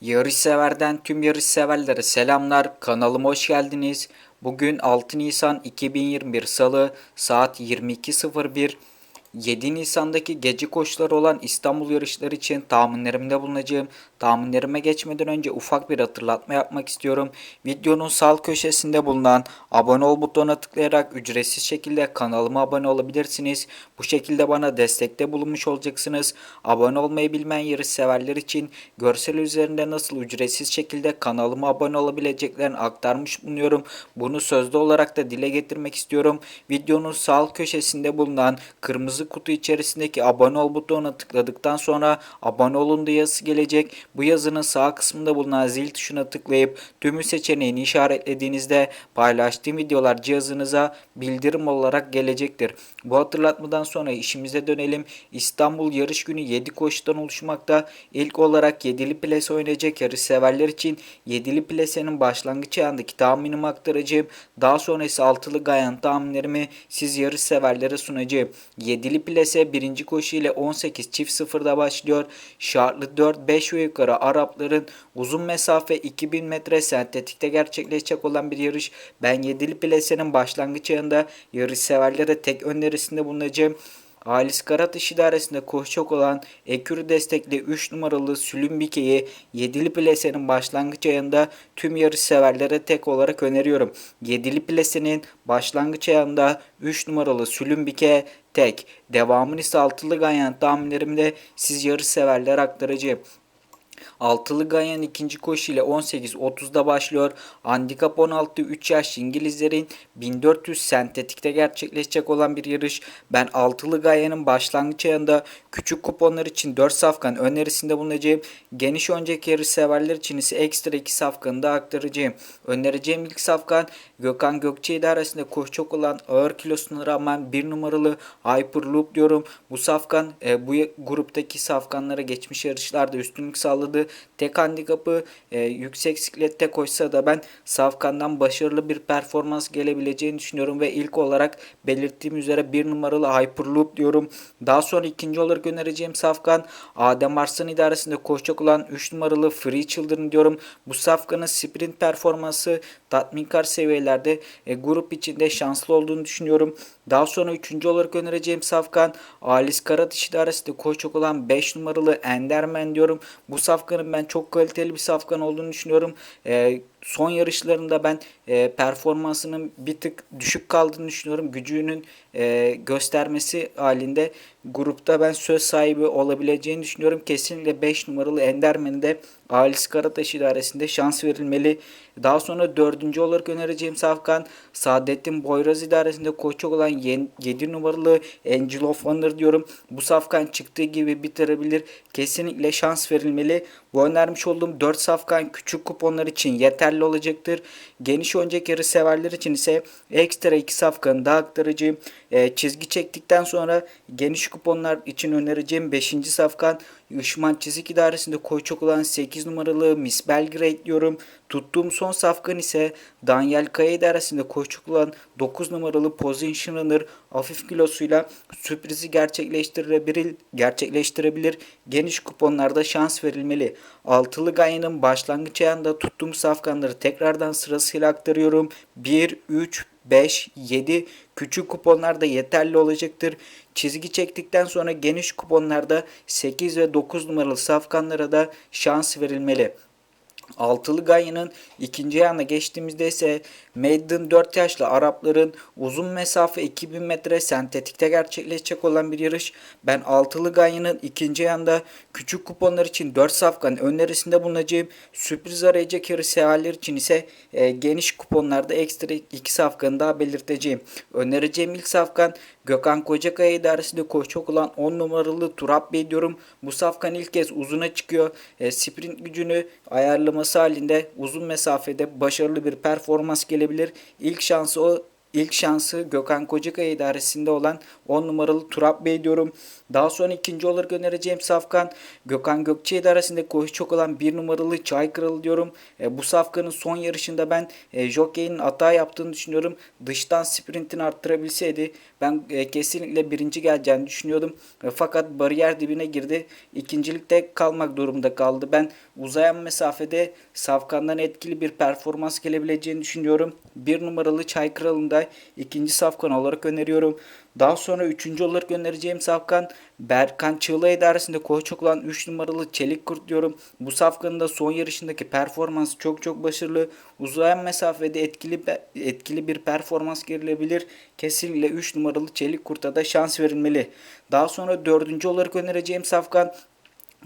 Yarış severden tüm yarış severlere selamlar. Kanalıma hoş geldiniz. Bugün 6 Nisan 2021 Salı saat 22.01 7 Nisan'daki gece koşuları olan İstanbul yarışları için tahminlerimde bulunacağım. Tahminlerime geçmeden önce ufak bir hatırlatma yapmak istiyorum. Videonun sağ köşesinde bulunan abone ol butonuna tıklayarak ücretsiz şekilde kanalıma abone olabilirsiniz. Bu şekilde bana destekte bulunmuş olacaksınız. Abone olmayı bilmeyen yarış severler için görsel üzerinde nasıl ücretsiz şekilde kanalıma abone olabileceklerini aktarmış bulunuyorum. Bunu sözlü olarak da dile getirmek istiyorum. Videonun sağ köşesinde bulunan kırmızı kutu içerisindeki abone ol butonuna tıkladıktan sonra abone olun diye yazısı gelecek. Bu yazının sağ kısmında bulunan zil tuşuna tıklayıp tümü seçeneğini işaretlediğinizde paylaştığım videolar cihazınıza bildirim olarak gelecektir. Bu hatırlatmadan sonra işimize dönelim. İstanbul yarış günü 7 koşudan oluşmakta. İlk olarak 7'li plase oynayacak yarış severler için 7'li plasenin başlangıç ayağındaki tahminimi aktaracağım. Daha sonra ise 6'lı gayan tahminlerimi siz yarış severlere sunacağım. 7'li plase birinci koşu ile 18 çift sıfırda başlıyor. Şartlı 4, 5 ve yukarı Arapların uzun mesafe 2000 metre sentetikte gerçekleşecek olan bir yarış. Ben 7'li plasenin başlangıç ayında yarış severlere tek önerisinde bulunacağım. Halis Karatış idaresinde koşacak olan Ekürü destekli 3 numaralı Sülümbike'yi 7'li plasenin başlangıç ayında tüm yarış severlere tek olarak öneriyorum. 7'li plasenin başlangıç ayında 3 numaralı Sülümbike tek. Devamını ise 6'lı ganyan tahminlerimde siz yarış severler aktaracağım. Altılı Ganyan ikinci koşu ile 18.30'da başlıyor. Handikap 16 3 yaş İngilizlerin 1400 sentetikte gerçekleşecek olan bir yarış. Ben Altılı Ganyan'ın başlangıç ayında küçük kuponlar için 4 safkan önerisinde bulunacağım. Geniş önceki yarış severler için ise ekstra 2 safkanı da aktaracağım. Önereceğim ilk safkan Gökhan Gökçe idaresinde koşacak olan ağır kilosuna rağmen bir numaralı Hyperloop diyorum. Bu safkan e, bu gruptaki safkanlara geçmiş yarışlarda üstünlük sağladı. Tek handikapı e, yüksek siklette koşsa da ben Safkan'dan başarılı bir performans gelebileceğini düşünüyorum ve ilk olarak belirttiğim üzere bir numaralı Hyperloop diyorum. Daha sonra ikinci olarak önereceğim Safkan Adem Arslan idaresinde koşacak olan 3 numaralı Free Children diyorum. Bu Safkan'ın sprint performansı tatminkar seviyelerde e, grup içinde şanslı olduğunu düşünüyorum. Daha sonra üçüncü olarak önereceğim Safkan Alis Karatış idaresinde koşacak olan 5 numaralı Enderman diyorum. Bu Safkan'ın ben çok kaliteli bir Safkan olduğunu düşünüyorum. E, son yarışlarında ben e, performansının bir tık düşük kaldığını düşünüyorum. Gücünün e, göstermesi halinde grupta ben söz sahibi olabileceğini düşünüyorum. Kesinlikle 5 numaralı Enderman'ı de Halis Karataş idaresinde şans verilmeli. Daha sonra dördüncü olarak önereceğim Safkan Saadettin Boyraz idaresinde koçak olan 7 numaralı Angel of diyorum. Bu Safkan çıktığı gibi bitirebilir. Kesinlikle şans verilmeli. Bu önermiş olduğum 4 Safkan küçük kuponlar için yeterli olacaktır. Geniş önceki yarı severler için ise ekstra 2 Safkan'ı daha aktaracağım. E, çizgi çektikten sonra geniş kuponlar için önereceğim 5. Safkan Işman Çizik İdaresi'nde koyacak olan 8 numaralı Miss Belgrade diyorum. Tuttuğum son safkan ise Daniel Kaya idaresinde koşacak olan 9 numaralı Position Runner hafif kilosuyla sürprizi gerçekleştirebilir, gerçekleştirebilir. Geniş kuponlarda şans verilmeli. Altılı Ganya'nın başlangıç ayında tuttuğum safkanları tekrardan sırasıyla aktarıyorum. 1, 3, 5, 7 küçük kuponlarda yeterli olacaktır. Çizgi çektikten sonra geniş kuponlarda 8 ve 9 numaralı safkanlara da şans verilmeli. Altılı Ganya'nın ikinci ayağına geçtiğimizde ise Maiden 4 yaşlı Arapların uzun mesafe 2000 metre sentetikte gerçekleşecek olan bir yarış. Ben Altılı Ganya'nın ikinci ayağında küçük kuponlar için 4 safkan önerisinde bulunacağım. Sürpriz arayacak yarış severler için ise e, geniş kuponlarda ekstra 2 safkanı daha belirteceğim. Önereceğim ilk safkan Gökhan Kocakaya idaresinde koşacak olan 10 numaralı Turap Bey diyorum. Bu safkan ilk kez uzuna çıkıyor. E, sprint gücünü ayarlaması halinde uzun mesafede başarılı bir performans gelebilir. İlk şansı o İlk şansı Gökhan Kocakaya idaresinde olan 10 numaralı Turap Bey diyorum. Daha sonra ikinci olarak önereceğim safkan Gökhan Gökçe idaresinde koşu çok olan 1 numaralı Çay Kralı diyorum. E, bu safkanın son yarışında ben e, Jockey'in hata yaptığını düşünüyorum. Dıştan sprintini arttırabilseydi ben e, kesinlikle birinci geleceğini düşünüyordum. E, fakat bariyer dibine girdi. İkincilikte kalmak durumunda kaldı. Ben uzayan mesafede safkandan etkili bir performans gelebileceğini düşünüyorum. Bir numaralı Çay Kralı'nda ikinci safkan olarak öneriyorum. Daha sonra üçüncü olarak önereceğim safkan Berkan Çığla idaresinde koçuk olan 3 numaralı Çelik Kurt diyorum. Bu safkanın da son yarışındaki performansı çok çok başarılı. Uzayan mesafede etkili etkili bir performans gerilebilir. Kesinlikle 3 numaralı Çelik Kurt'a da şans verilmeli. Daha sonra dördüncü olarak önereceğim safkan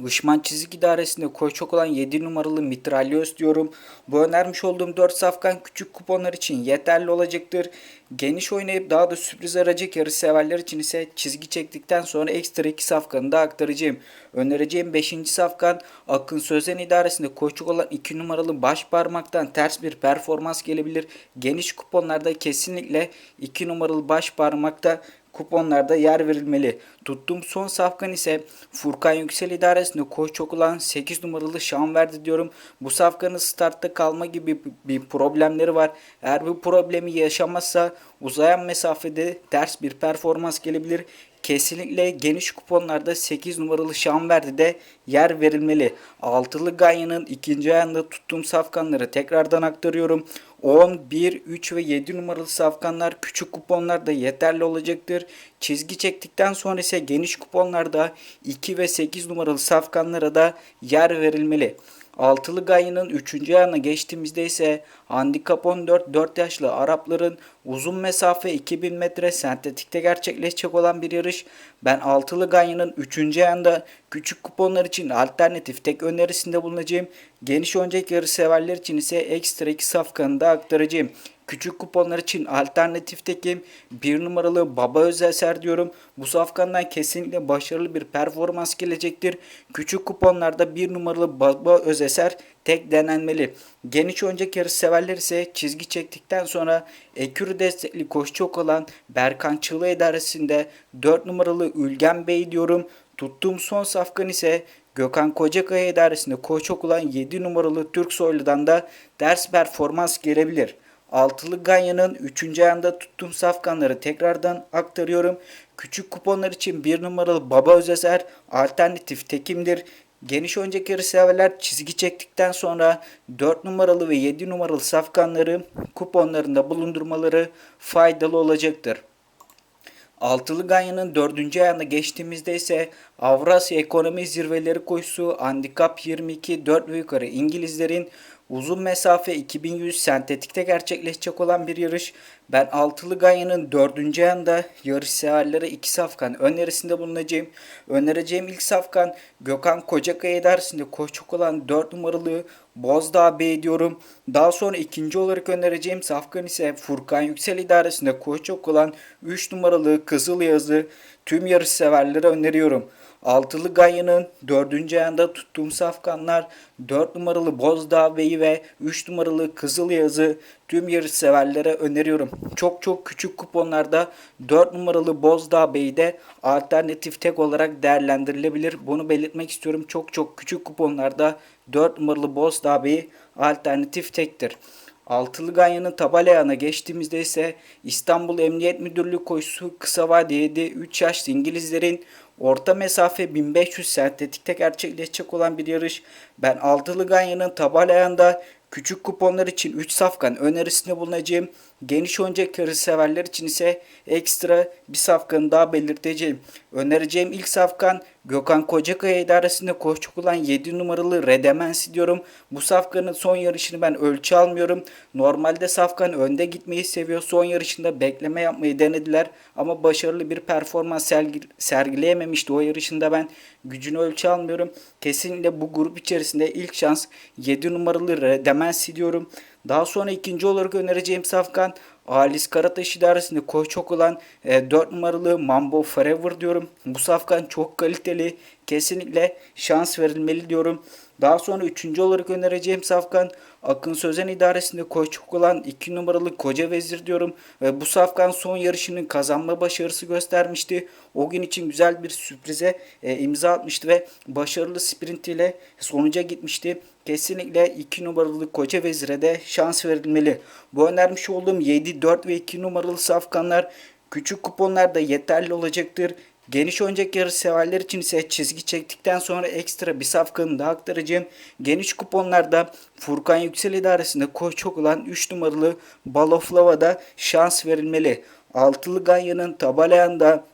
Işman Çizik İdaresi'nde koçok olan 7 numaralı mitralyöz diyorum. Bu önermiş olduğum 4 safkan küçük kuponlar için yeterli olacaktır. Geniş oynayıp daha da sürpriz arayacak yarış severler için ise çizgi çektikten sonra ekstra 2 safkanı da aktaracağım. Önereceğim 5. safkan Akın Sözen İdaresi'nde koçuk olan 2 numaralı baş parmaktan ters bir performans gelebilir. Geniş kuponlarda kesinlikle 2 numaralı baş parmakta kuponlarda yer verilmeli. Tuttuğum son safkan ise Furkan Yüksel idaresinde koç çok olan 8 numaralı şan verdi diyorum. Bu safkanın startta kalma gibi bir problemleri var. Eğer bu problemi yaşamazsa uzayan mesafede ters bir performans gelebilir kesinlikle geniş kuponlarda 8 numaralı Şanverdi de yer verilmeli. Altılı Ganya'nın ikinci ayında tuttuğum safkanları tekrardan aktarıyorum. 10, 1, 3 ve 7 numaralı safkanlar küçük kuponlarda yeterli olacaktır. Çizgi çektikten sonra ise geniş kuponlarda 2 ve 8 numaralı safkanlara da yer verilmeli. Altılı Gayı'nın 3. ayağına geçtiğimizde ise handikap 14 4 yaşlı Arapların uzun mesafe 2000 metre sentetikte gerçekleşecek olan bir yarış. Ben Altılı Gayı'nın 3. ayağında küçük kuponlar için alternatif tek önerisinde bulunacağım. Geniş önceki yarış severler için ise ekstra 2 safkanı da aktaracağım. Küçük kuponlar için alternatif tekim bir numaralı Baba Özeser diyorum. Bu safkandan kesinlikle başarılı bir performans gelecektir. Küçük kuponlarda bir numaralı Baba Özeser tek denenmeli. Geniş önceki yarış severler ise çizgi çektikten sonra ekürü destekli koşu olan Berkan Çığla idaresinde 4 numaralı Ülgen Bey diyorum. Tuttuğum son safkan ise Gökhan Kocakaya idaresinde koç olan 7 numaralı Türk Soylu'dan da ders performans gelebilir. Altılı Ganya'nın 3. ayında tuttuğum safkanları tekrardan aktarıyorum. Küçük kuponlar için 1 numaralı Baba Özeser alternatif tekimdir. Geniş önceki yarı severler çizgi çektikten sonra 4 numaralı ve 7 numaralı safkanları kuponlarında bulundurmaları faydalı olacaktır. Altılı Ganya'nın dördüncü ayağında geçtiğimizde ise Avrasya Ekonomi Zirveleri koşusu Handikap 22 4 ve yukarı İngilizlerin Uzun mesafe 2100 sentetikte gerçekleşecek olan bir yarış. Ben Altılı Ganya'nın dördüncü ayında yarış severlere iki safkan önerisinde bulunacağım. Önereceğim ilk safkan Gökhan Kocakaya dersinde koşacak olan 4 numaralı Bozdağ Bey diyorum. Daha sonra ikinci olarak önereceğim safkan ise Furkan Yüksel idaresinde koşacak olan 3 numaralı Kızıl Yazı tüm yarış severlere öneriyorum. Altılı Ganya'nın dördüncü ayında tuttuğum safkanlar 4 numaralı Bozdağ Bey'i ve 3 numaralı Kızıl Yazı tüm yarış severlere öneriyorum. Çok çok küçük kuponlarda 4 numaralı Bozdağ Bey de alternatif tek olarak değerlendirilebilir. Bunu belirtmek istiyorum. Çok çok küçük kuponlarda 4 numaralı Bozdağ Bey alternatif tektir. Altılı Ganyan'ın tabalayağına geçtiğimizde ise İstanbul Emniyet Müdürlüğü koşusu kısa vadeli 3 yaşlı İngilizlerin orta mesafe 1500 sentetikte gerçekleşecek olan bir yarış. Ben Altılı Ganyan'ın tabalayağında Küçük kuponlar için 3 safkan önerisinde bulunacağım. Geniş oyuncak severler için ise ekstra bir safkanı daha belirteceğim. Önereceğim ilk safkan Gökhan Kocakaya idaresinde koşacak olan 7 numaralı Redemensi diyorum. Bu safkanın son yarışını ben ölçü almıyorum. Normalde safkan önde gitmeyi seviyor. Son yarışında bekleme yapmayı denediler. Ama başarılı bir performans sergileyememişti. O yarışında ben gücünü ölçü almıyorum. Kesinlikle bu grup içerisinde ilk şans 7 numaralı Redemensi diyorum. Daha sonra ikinci olarak önereceğim safkan Alis Karataş idaresinde koy çok olan e, 4 numaralı Mambo Forever diyorum. Bu safkan çok kaliteli. Kesinlikle şans verilmeli diyorum. Daha sonra üçüncü olarak önereceğim safkan Akın Sözen idaresinde koçluk olan 2 numaralı Koca Vezir diyorum. Ve bu safkan son yarışının kazanma başarısı göstermişti. O gün için güzel bir sürprize e, imza atmıştı ve başarılı sprint ile sonuca gitmişti. Kesinlikle 2 numaralı Koca Vezir'e de şans verilmeli. Bu önermiş olduğum 7, 4 ve 2 numaralı safkanlar küçük kuponlarda yeterli olacaktır. Geniş oyuncak yarış severler için ise çizgi çektikten sonra ekstra bir safkanı daha aktaracağım. Geniş kuponlarda Furkan Yüksel idaresinde koç çok olan 3 numaralı Baloflava'da şans verilmeli. Altılı Ganya'nın tabalayanda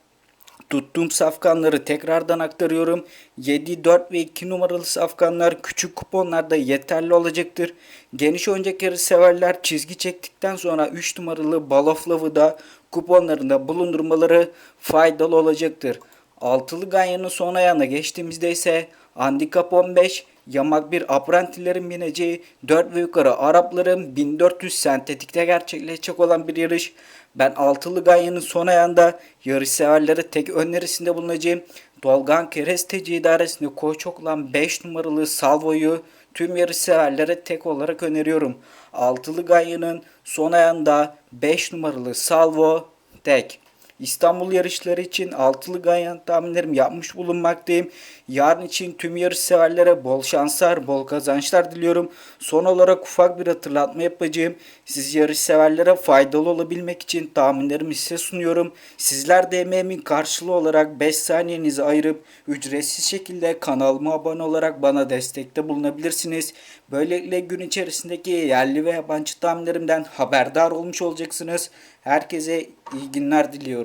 Tuttuğum safkanları tekrardan aktarıyorum. 7, 4 ve 2 numaralı safkanlar küçük kuponlarda yeterli olacaktır. Geniş oyuncak yarı severler çizgi çektikten sonra 3 numaralı Baloflav'ı da kuponlarında bulundurmaları faydalı olacaktır. Altılı Ganya'nın son ayağına geçtiğimizde ise Handikap 15, yamak bir aprantilerin bineceği 4 ve yukarı Arapların 1400 sentetikte gerçekleşecek olan bir yarış. Ben altılı Ganya'nın son ayağında yarış severlere tek önerisinde bulunacağım. Dolgan Keresteci idaresinde koç olan 5 numaralı Salvo'yu tüm yarış severlere tek olarak öneriyorum. Altılı Ganya'nın son ayağında 5 numaralı Salvo tek. İstanbul yarışları için altılı ganyan tahminlerimi yapmış bulunmaktayım. Yarın için tüm yarış severlere bol şanslar, bol kazançlar diliyorum. Son olarak ufak bir hatırlatma yapacağım. Siz yarış severlere faydalı olabilmek için tahminlerimi size sunuyorum. Sizler de emeğimin karşılığı olarak 5 saniyenizi ayırıp ücretsiz şekilde kanalıma abone olarak bana destekte bulunabilirsiniz. Böylelikle gün içerisindeki yerli ve yabancı tahminlerimden haberdar olmuş olacaksınız. Herkese iyi günler diliyorum.